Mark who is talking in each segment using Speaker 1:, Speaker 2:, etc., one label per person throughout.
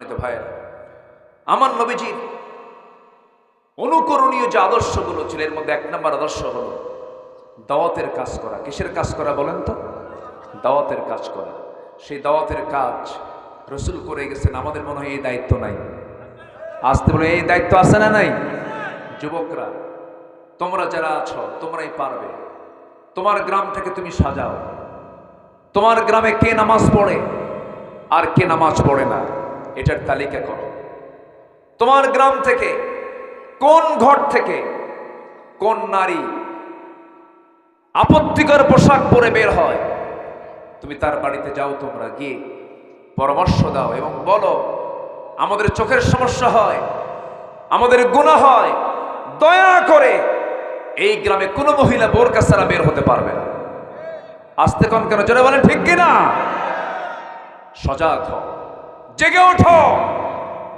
Speaker 1: ভাইয়েরা, আমার নবীজির অনুকরণীয় যে আদর্শগুলো ছিল, এর মধ্যে এক নম্বর আদর্শ হলো দাওয়াতের কাজ করা। কিসের কাজ করা বলেন তো? দাওয়াতের কাজ করা। সেই দাওয়াতের কাজ রসুল করে গেছেন, আমাদের মনে হয় এই দায়িত্ব নাই। আসতে বলে, এই দায়িত্ব আছে না নাই? যুবকরা, তোমরা যারা আছো, তোমরাই পারবে। তোমার গ্রামটাকে তুমি সাজাও। তোমার গ্রামে কে নামাজ পড়ে আর কে নামাজ পড়ে না? এটার তালিকা করো। তোমার গ্রাম থেকে, কোন ঘর থেকে, কোন নারী আপত্তিকর পোশাক পরে বের হয়, তুমি তার বাড়িতে যাও, তোমরা গিয়ে পরামর্শ দাও এবং বলো, আমাদের চোখের সমস্যা হয়, আমাদের গুণা হয়, দয়া করে এই গ্রামে কোনো মহিলা বোরকা ছাড়া বের হতে পারবে না। আসতে কন কেন, জোরে বলেন, ঠিক কিনা? সজাগ হও। জেগে ওঠো।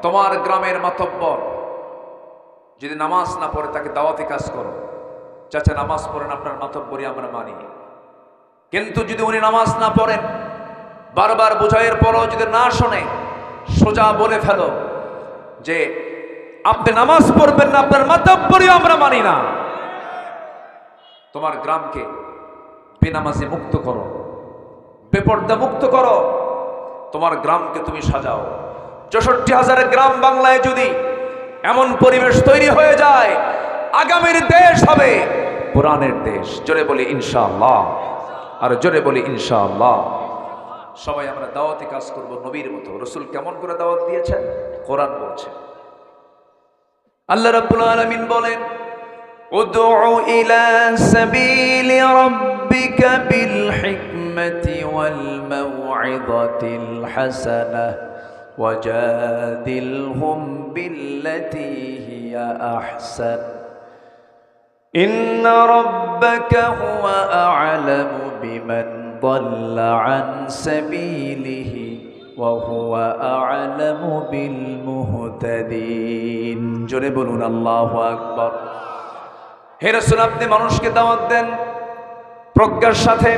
Speaker 1: তোমার গ্রামের মাতব্বর। যদি নামাজ না পড়ে, তাকে দাওয়াতি কাজ করো। চাচা, নামাজ পড়েন, আপনার মাতব্বরই আমরা মানি। কিন্তু যদি উনি নামাজ না পড়েন, বারবার বোঝাইয়ের পরও যদি না শোনে, সোজা বলে ফেলো যে, আপনি নামাজ পড়বেন না, আপনার মাতব্বরই আমরা মানি না। তোমার গ্রামকে বেনামাজি মুক্ত করো, বেপর্দা মুক্ত করো। তোমার গ্রামকে তুমি সাজাও। চৌষট্টি হাজার গ্রাম বাংলায় যদি এমন পরিবেশ তৈরি হয়ে যায়, আগামীর দেশ হবে কোরআনের দেশ। জোরে বলি ইনশাআল্লাহ। আর জোরে বলি ইনশাআল্লাহ। সবাই আমরা দাওয়াতে কাজ করব নবীর মতো। রসুল কেমন করে দাওয়াত দিয়েছেন? কোরআন বলছে। আল্লাহ রাব্বুল আলামিন বলেন,
Speaker 2: উদউ ইলা সাবিলি রাব্বিকা বিল হিকমতি والموعظة الحسنة وجادلهم بالتي هي أحسن إن ربك هو أعلم بمن ضل عن سبيله وهو أعلم بالمهتدين جربنا الله أكبر
Speaker 1: হে রসুল আপনি মানুষকে দাওয়াত দেন প্রজ্ঞার সাথে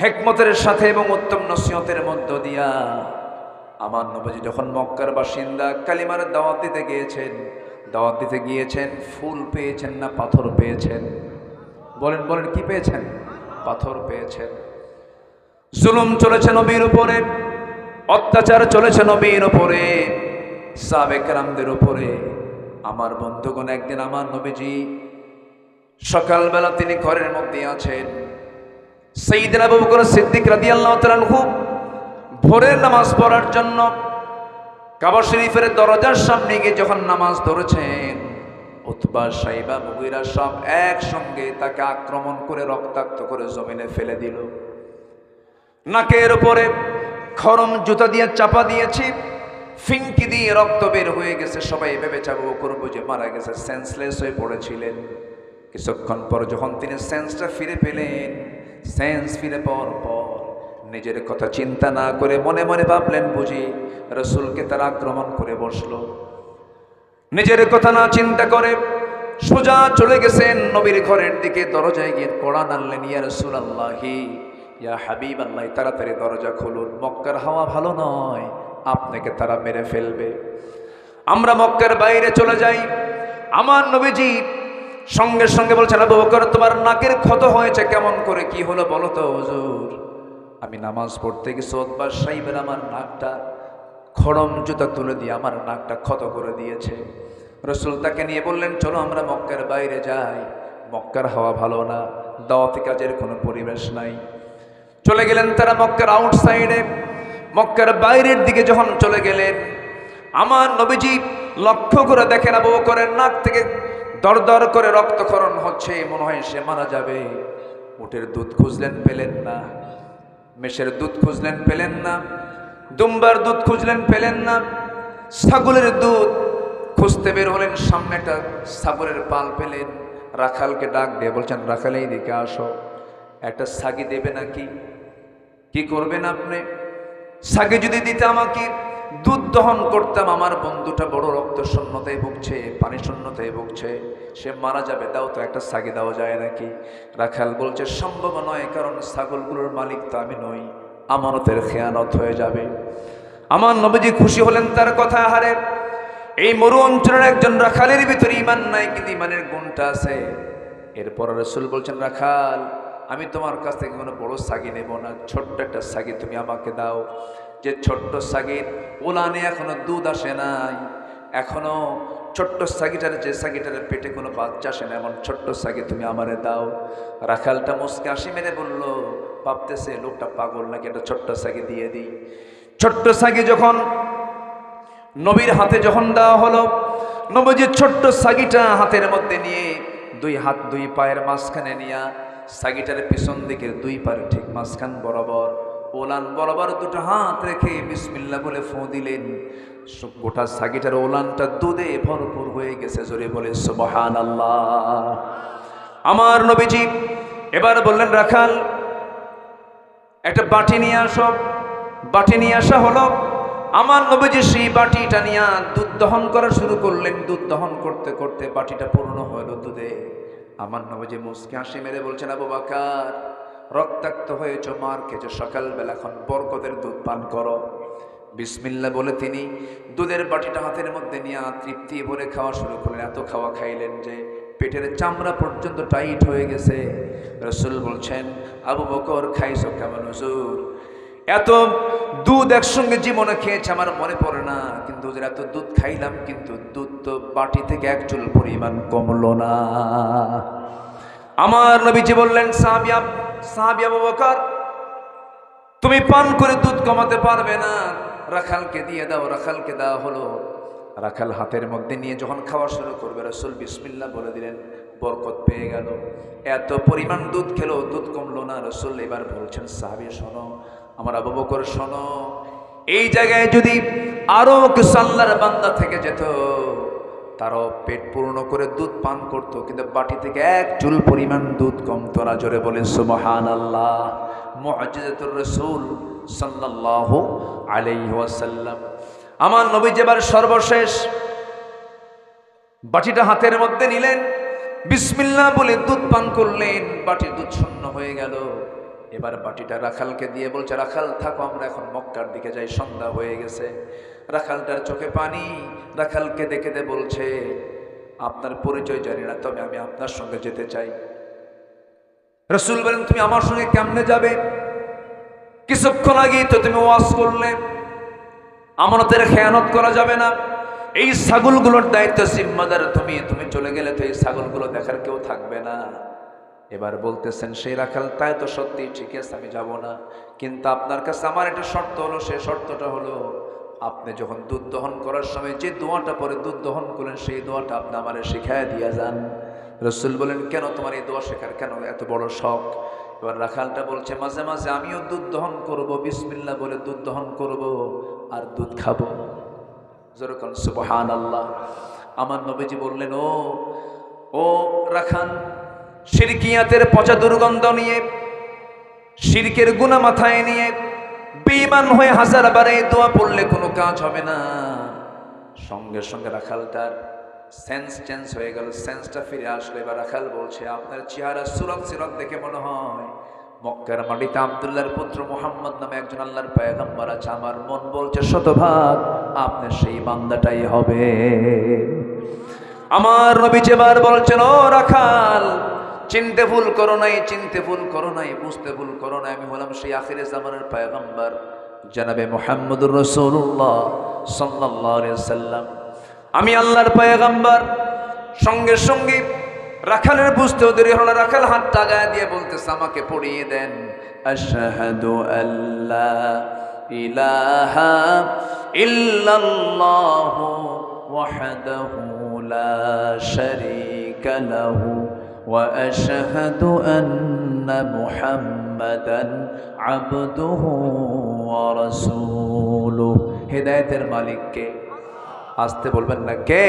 Speaker 1: হেকমতের সাথে এবং উত্তম নসিহতের মধ্য দিয়া আমার নবজি যখন মক্কার বাসিন্দা কালিমার দাওয়াত দিতে গিয়েছেন, দাওয়াত দিতে গিয়েছেন, ফুল পেয়েছেন না, পাথর পেয়েছেন? বলেন বলেন, কি পেয়েছেন? পাথর পেয়েছেন। জুলুম চলেছে নবীর উপরে, অত্যাচার চলেছে নবীর উপরে সাবেকরামদের উপরে। আমার বন্ধুগণ, একদিন আমার নবীজি সকালবেলা তিনি ঘরের মধ্যে আছেন। সেইদিন আবু বকর সিদ্দিক রাদিয়াল্লাহু খুব ভোরের নামাজ পড়ার জন্য কাবা শরীফের দরজার সামনে গিয়ে যখন নামাজ ধরেছেন, উতবা, সাইবা, মুগিরা সব একসঙ্গে তাকে আক্রমণ করে রক্তাক্ত করে জমিনে ফেলে দিল। নাকের উপরে খরম জুতা দিয়ে চাপা দিয়েছি ফিঙ্কি দিয়ে রক্ত বের হয়ে গেছে। সবাই ভেবে চাবো করব যে মারা গেছে সেন্সলেস হয়ে পড়েছিলেন। কিছুক্ষণ পর যখন তিনি সেন্সটা ফিরে পেলেন সেন্স ফিরে পাওয়ার পর নিজের কথা চিন্তা না করে মনে মনে ভাবলেন বুঝি রসুলকে তারা আক্রমণ করে বসল। নিজের কথা না চিন্তা করে সোজা চলে গেছেন নবীর ঘরের দিকে। দরজায় গিয়ে কোরআন আনলেন ইয়া রসুল আল্লাহি ইয়া হাবিব আল্লাহ তাড়াতাড়ি দরজা খুলুন। মক্কার হাওয়া ভালো নয়, আপনাকে তারা মেরে ফেলবে। আমরা মক্কার বাইরে চলে যাই। আমার নবীজি সঙ্গে সঙ্গে বলছেন আবু বকর, তোমার নাকের ক্ষত হয়েছে, কেমন করে কি হলো বলো তো, হুজুর? আমি নামাজ পড়তে গেছি ওতবার সাইবের আমার নাকটা খড়ম জুতা তুলে দিয়ে আমার নাকটা ক্ষত করে দিয়েছে। রসুল তাকে নিয়ে বললেন, চলো আমরা মক্কার বাইরে যাই। মক্কার হাওয়া ভালো না, দাওয়াতি কাজের কোনো পরিবেশ নাই। চলে গেলেন তারা মক্কার আউটসাইডে। মক্কার বাইরের দিকে যখন চলে গেলেন, আমার নবীজি লক্ষ্য করে দেখেন আবু বকরের নাক থেকে দরদর করে রক্তক্ষরণ হচ্ছে, মনে হয় সে মারা যাবে। উটের দুধ খুঁজলেন পেলেন না মেষের দুধ খুঁজলেন পেলেন না, দুম্বার দুধ খুঁজলেন পেলেন না, ছাগলের দুধ খুঁজতে বের হলেন, সামনে একটা ছাগলের পাল পেলেন, রাখালকে ডাক দিয়ে বলছেন, রাখাল এই দিকে আসো, একটা সাগি দেবে নাকি? কি করবেন আপনি? সাগে যদি দিতে আমাকে দুধ দহন করতাম, আমার বন্ধুটা বড় রক্ত শূন্যতায় ভুগছে, পানি শূন্যতায় ভুগছে। সে মারা যাবে, দাও তো একটা সাগে দেওয়া যায় নাকি? রাখাল বলছে, সম্ভব নয়, কারণ ছাগলগুলোর মালিক তো আমি নই, আমানতের খেয়ানত হয়ে যাবে। আমার নবীজি খুশি হলেন তার কথা হারে এই মরু অঞ্চলের একজন রাখালের ভিতরে ইমান নাই, কিন্তু ইমানের গুণটা আছে। এরপর রসুল বলছেন, রাখাল, আমি তোমার কাছ থেকে কোনো বড় সাগি নেব না, ছোট্ট একটা সাগি তুমি আমাকে দাও। যে ছোট্ট সাগির ওলানে এখনও দুধ আসে নাই। এখনও ছোট্ট সাগিটার, যে সাগিটার পেটে কোনো বাচ্চা আসে না, এমন ছোট্ট সাগি তুমি আমারে দাও। রাখালটা মুসকে আসি মেরে বলল, ভাবতেছে লোকটা পাগল নাকি? একটা ছোট্ট সাগি দিয়ে দিই। ছোট্ট সাগি যখন নবীর হাতে যখন দেওয়া হলো নবীজির ছোট্ট সাগিটা হাতের মধ্যে নিয়ে দুই হাত দুই পায়ের মাঝখানে নিয়া সাগিটার পিছন দিকে দুই পায়ের ঠিক মাঝখান বরাবর ওলান বরাবর দুটো হাত রেখে বিসমিল্লা বলে ফোঁ দিলেন। গোটা সাগিটার ওলানটা দুধে ভরপুর হয়ে গেছে, জোরে বলে সুবহান আল্লাহ আমার নবীজি এবার বললেন, রাখাল, একটা বাটি নিয়ে আসো। বাটি নিয়ে আসা হলো। আমার নবীজি সেই বাটিটা নিয়ে দুধ দহন করা শুরু করলেন। দুধ দহন করতে করতে বাটিটা পূর্ণ হলো দুধে। আমার নবীজি মুসকে হাসি মেরে বলছেন, আবু বাকার রক্তাক্ত হয়েছ মার খেয়েছ সকালবেলা এখন বরকতের দুধ পান করো। বিসমিল্লা বলে তিনি দুধের বাটিটা হাতের মধ্যে নিয়ে তৃপ্তি ভরে খাওয়া শুরু করলেন। এত খাওয়া খাইলেন যে পেটের চামড়া পর্যন্ত টাইট হয়ে গেছে। রসুল বলছেন, আবু বকর, খাইছো কেমন হুজুর? এত দুধ একসঙ্গে জীবনে খেয়েছে আমার মনে পড়ে না। কিন্তু এত দুধ খাইলাম, কিন্তু দুধ তো বাটি থেকে এক চুল পরিমাণ কমলো না। আমার নবীজি বললেন সাহাবিয়া সাহাবিয়া বকর, তুমি পান করে দুধ কমাতে পারবে না। রাখালকে দিয়ে দাও, রাখালকে দেওয়া হলো। রাখাল হাতের মধ্যে নিয়ে যখন খাওয়া শুরু করবে, রসুল বিসমিল্লা বলে দিলেন, বরকত পেয়ে গেল। এত পরিমাণ দুধ খেলো, দুধ কমলো না। রসুল এবার বলছেন, সাহাবি, শোনো, আমার আবু বকর, শোনো, এই জায়গায় যদি আরও কিছু আল্লাহর বান্দা থেকে যেত তারও পেট পূর্ণ করে দুধ পান করতো, কিন্তু বাটি থেকে এক চুল পরিমাণ দুধ কম তোরা জোরে বলে সুবহান আল্লাহ মুআজিজাতুর রাসূল সাল্লাল্লাহু আলাইহি ওয়াসাল্লাম। আমার নবী যেবার সর্বশেষ বাটিটা হাতের মধ্যে নিলেন, বিসমিল্লাহ বলে দুধ পান করলেন বাটির দুধ শূন্য হয়ে গেল। এবার বাটিটা রাখালকে দিয়ে বলছে, রাখাল, থাকো, আমরা এখন মক্কার দিকে যাই, সন্ধ্যা হয়ে গেছে। রাখালটার চোখে পানি, রাখালকে দেখে দে বলছে, আপনার পরিচয় জানি না, তবে আমি আপনার সঙ্গে যেতে চাই। রসুল বলেন, তুমি আমার সঙ্গে কেমনে যাবে? কিছুক্ষণ আগেই তো তুমি ওয়াজ করলে। আমানতের খেয়ানত করা যাবে না। এই ছাগলগুলোর দায়িত্ব জিম্মাদার তুমি তুমি চলে গেলে তো এই ছাগলগুলো দেখার কেউ থাকবে না। এবার বলতেছেন, সেই রাখাল, তাই তো সত্যি, ঠিক আছে, আমি যাব না। কিন্তু আপনার কাছে আমার একটা শর্ত হলো, সেই শর্তটা হলো, আপনি যখন দুধ দহন করার সময় যে দোয়াটা পরে দুধ দহন করেন সেই দোয়াটা আপনি আমার শিখায় দিয়ে যান। রসুল বলেন, কেন তোমার এই দোয়া শেখার? কেন এত বড় শখ? এবার রাখালটা বলছে, মাঝে মাঝে আমিও দুধ দহন করব বিসমিল্লা বলে দুধ দহন করব আর দুধ খাব। যেরকম সুবহান আল্লাহ আমার নবীজি বললেন, ও ও রাখান সিরকিয়াতের পচা দুর্গন্ধ নিয়ে শিরকের গুণা মাথায় নিয়ে, বেঈমান হয়ে হাজার বারে দোয়া পড়লে কোনো কাজ হবে না। সঙ্গে সঙ্গে রাখালটার সেন্স চেঞ্জ হয়ে গেল, সেন্সটা ফিরে আসলে। এবার রাখাল বলছে, আপনার চেহারা সুরত সিরত দেখে মনে হয়। মক্কার মাটিতে আবদুল্লাহর পুত্র মোহাম্মদ নামে একজন আল্লাহর পায়গাম্বার আছে। আমার মন বলছে, শতভাগ আপনি সেই বান্দাটাই হবে। আমার নবী যেবার বলছেন, ও রাখাল চিনতে ভুল করো নাই, চিনতে ভুল করো নাই, বুঝতে ভুল করো নাই। আমি হলাম সেই আখিরে জামানের পায়গাম্বার, জানাবে মোহাম্মদুর রসুল্লাহ সাল্লাহ সাল্লাম আমি আল্লাহর পায়গাম্বার, সঙ্গে সঙ্গে রাখালের বুঝতে ওদের হলো রাখাল হাত টাগায় দিয়ে বলতেছে, আমাকে পড়িয়ে দেন। আশহাদু আল্লাহ ইলাহা ইল্লাল্লাহু ওয়াহদাহু লা শারীকা লাহু। واشهد ان محمدا عبده ورسوله হেদায়েতের মালিক কে আসতে বলবেন না কে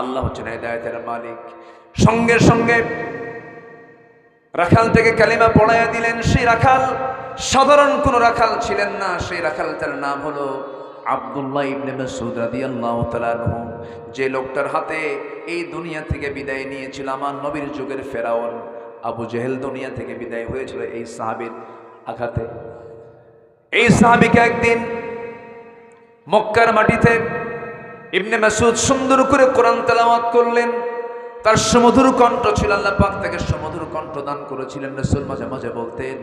Speaker 1: আল্লাহ হচ্ছেন হেদায়েতের মালিক সঙ্গে সঙ্গে রাখাল থেকে কালিমা পড়াইয়া দিলেন সেই রাখাল সাধারণ কোন রাখাল ছিলেন না সেই রাখালটার নাম হলো আব্দুল্লাহ ইবনে মাসউদ রাদিয়াল্লাহু তাআলা যে লোকটার হাতে এই দুনিয়া থেকে বিদায় নিয়েছিল আমার নবীর যুগের ফেরাউন, আবু জেহেল দুনিয়া থেকে বিদায় হয়েছিল এই সাহাবীর আঘাতে। এই সাহাবীকে একদিন মক্কার মাটিতে ইবনে মাসুদ সুন্দর করে কোরআন তেলাওয়াত করলেন। তার সুমধুর কণ্ঠ ছিল, আল্লাহ পাক তাকে সুমধুর কণ্ঠ দান করেছিলেন। রসুল মাঝে মাঝে বলতেন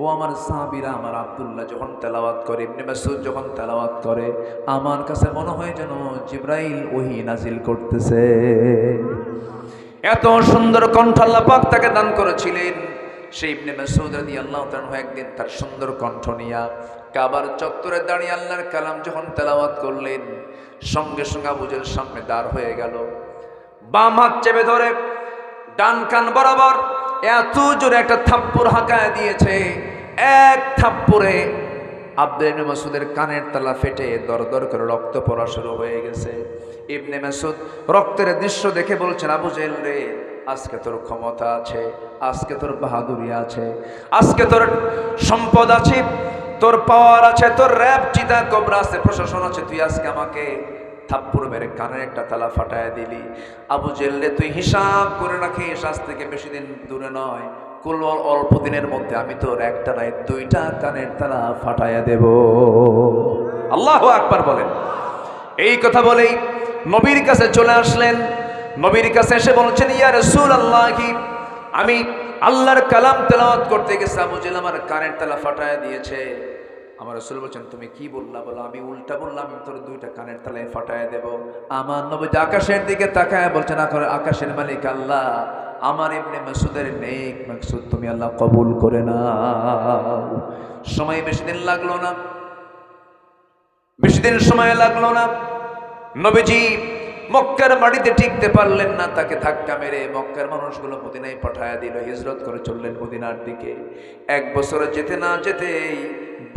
Speaker 1: ও আমার সাহাবীরা, আমার আব্দুল্লাহ যখন তেলাওয়াত করে, ইবনে মাসুদ যখন তেলাওয়াত করে, আমার কাছে মনে হয় যেন জিব্রাইল ওহি নাজিল করতেছে। এত সুন্দর কণ্ঠ আল্লাহ পাক তাকে দান করেছিলেন। সেই ইবনে মাসুদ রাদিয়াল্লাহু তাআলা একদিন তার সুন্দর কণ্ঠ নিয়া কাবার চত্বরে দাঁড়িয়ে আল্লাহর কালাম যখন তেলাওয়াত করলেন, সঙ্গে সঙ্গে আবুজের সামনে দাঁড় হয়ে গেল। বাম হাত চেপে ধরে, ডান কান বরাবর এত জোরে একটা থাপ্পড় হাঁকায় দিয়েছে। এক থাপ্পড়ে আব্দুল ইবনে মাসুদের কানের তালা ফেটে দরদর করে রক্ত পড়া শুরু হয়ে গেছে। ইবনে মাসুদ রক্তের দৃশ্য দেখে বলছেন, আবু জেল রে, আজকে তোর ক্ষমতা আছে, আজকে তোর বাহাদুরি আছে, আজকে তোর সম্পদ আছে, তোর পাওয়ার আছে, তোর র্যাব চিতা কবরা আছে, প্রশাসন আছে, তুই আজকে আমাকে থাপ্পড় মেরে কানের একটা তালা ফাটায় দিলি। আবু জেললে তুই হিসাব করে রাখিস, আজ থেকে বেশি দিন দূরে নয়। কুল অল্প দিনের মধ্যে আমি তোর একটা নয় দুইটা কানের তালা ফাটাইয়া দেব। আল্লাহ আকবার বলেন। এই কথা বলেই নবীর কাছে চলে আসলেন। নবীর কাছে এসে বলছেন, ইয়া রসুল আল্লাহ কি আমি আল্লাহর কালাম তেলাওয়াত করতে গেছি, আবু জেল আমার কানের তালা ফাটায় দিয়েছে। আমার রসুল বলছেন, তুমি কি বললা? বলো, আমি উল্টা বললাম, আমি তোর দুইটা কানের তালায় ফাটায় দেব। আমার নবী আকাশের দিকে তাকায় বলছেন আকাশের মালিক আল্লাহ, আমার এমনি মাসুদের নেক মাকসুদ তুমি আল্লাহ কবুল করে না সময় বেশি দিন লাগল না। বেশি দিন সময় লাগল না। নবীজি মক্কার মাটিতে টিকতে পারলেন না, তাকে ধাক্কা মেরে মক্কার মানুষগুলো মদিনায় পাঠায়া দিল, হিজরত করে চললেন মদিনার দিকে। এক বছরে যেতে না যেতেই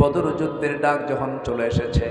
Speaker 1: বদর যুদ্ধের ডাক যখন চলে এসেছে।